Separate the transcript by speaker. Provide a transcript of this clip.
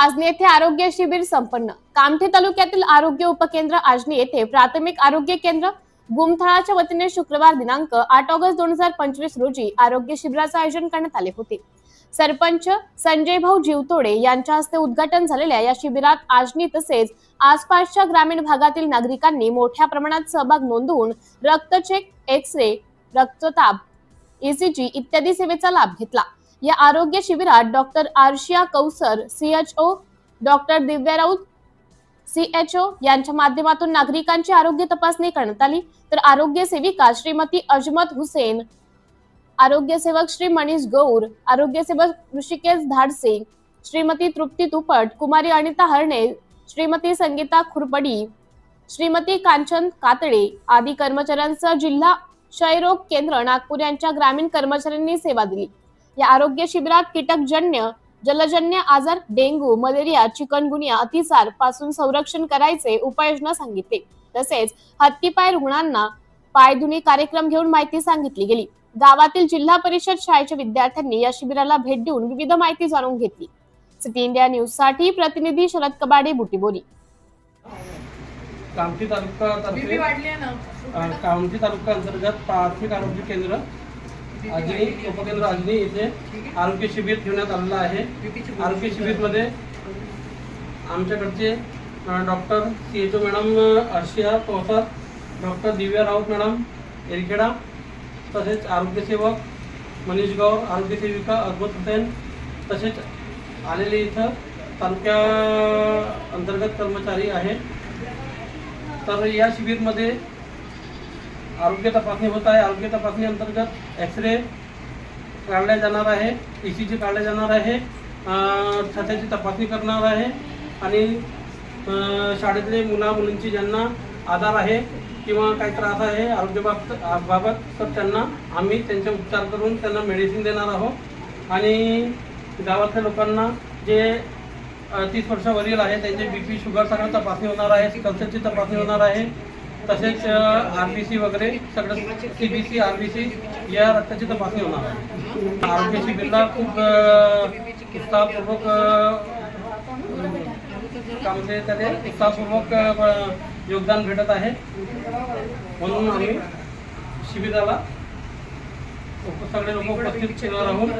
Speaker 1: आजनी येथे आरोग्य शिबिर संपन्न. कामठी तालुक्यातील आरोग्य उपकेंद्र आजनी येथे प्राथमिक आरोग्य केंद्र गुमथळाच्या वतीने शुक्रवार दिनांक आठ ऑगस्ट दोन हजार पंचवीस रोजी आरोग्य शिबिराचे आयोजन करण्यात आले होते. सरपंच संजय भाऊ जीवतोडे यांच्या हस्ते उद्घाटन झालेल्या या शिबिरात आजनी तसेच आसपासच्या ग्रामीण भागातील नागरिकांनी मोठ्या प्रमाणात सहभाग नोंदवून रक्तचेक एक्स रे रक्तताप ईसीजी इत्यादी सेवेचा लाभ घेतला. या आरोग्य शिबिरात doctor Arshia Kausar CHO doctor Divya Raut CHO यांच्या माध्यमातून नागरिकांची आरोग्य तपासणी करण्यात आली. तर आरोग्य सेविका श्रीमती अजमत हुसेन आरोग्य सेवक श्री मनीष गौर आरोग्य सेवक ऋषिकेश धाडसे श्रीमती तृप्ती तुपट कुमारी अनिता हरणे श्रीमती संगीता खुरपडी श्रीमती कांचन कातडे आदी कर्मचाऱ्यांसह जिल्हा क्षयरोग केंद्र नागपूर यांच्या ग्रामीण कर्मचाऱ्यांनी सेवा दिली. या आरोग्य शिबिरात कीटकजन्य जलजन्य आजार डेंग्यू मलेरिया चिकनगुनिया अतिसारपासून संरक्षण करायचे उपाययोजना सांगितले. तसेच हत्तीपाय रुग्णांना पायधुनी कार्यक्रम घेऊन माहिती सांगितली गेली. गावातील जिल्हा परिषद शाळेच्या विद्यार्थ्यांनी या शिबिराला भेट देऊन विविध माहिती जाणून घेतली. सिटी इंडिया न्यूजसाठी प्रतिनिधी शरद कबाडे बुटीबोरी
Speaker 2: कामठी तालुका कामठी तालुका अंतर्गत प्राथमिक आरोग्य केंद्र अजनी उपकेंद्र अजनी येथे आरोग्य शिबिर ठेवण्यात आलेलं आहे. आरोग्य शिबिरमध्ये आमच्याकडचे doctor C H O madam Arshia पवसर doctor Divya Raut madam Erkheda तसेच आरोग्यसेवक मनीष गौर आरोग्यसेविका अद्भुत हुसेन तसेच आलेले इथं तालुक्या अंतर्गत कर्मचारी आहे तर या शिबिरमध्ये आरोग्य तपासणी होत आहे. आरोग्य तपासणी अंतर्गत एक्सरे काढल्या जाणार आहे. ई सी जी काढल्या जाणार आहे. छात्याची तपासणी करणार आहे. आणि शाळेतले मुला मुलींची ज्यांना आधार आहे किंवा काही त्रास आहे आरोग्याबाबत बाबत तर त्यांना आम्ही त्यांचे उपचार करून त्यांना मेडिसिन देणार आहोत. आणि गावातल्या लोकांना जे तीस वर्षावरील आहे त्यांचे बी पी शुगर सगळं तपासणी होणार आहे. कल्चरची तपासणी होणार आहे. तसेच आर बी सी वगैरे सगळं C B C R B C या रक्ताची तपासणी होणार आहे. आरोग्य शिबिरला खूप उत्साहपूर्वक अ, त्याने उत्साहपूर्वक योगदान भेटत आहे. म्हणून आम्ही शिबिराला सगळे लोक उपस्थित राहून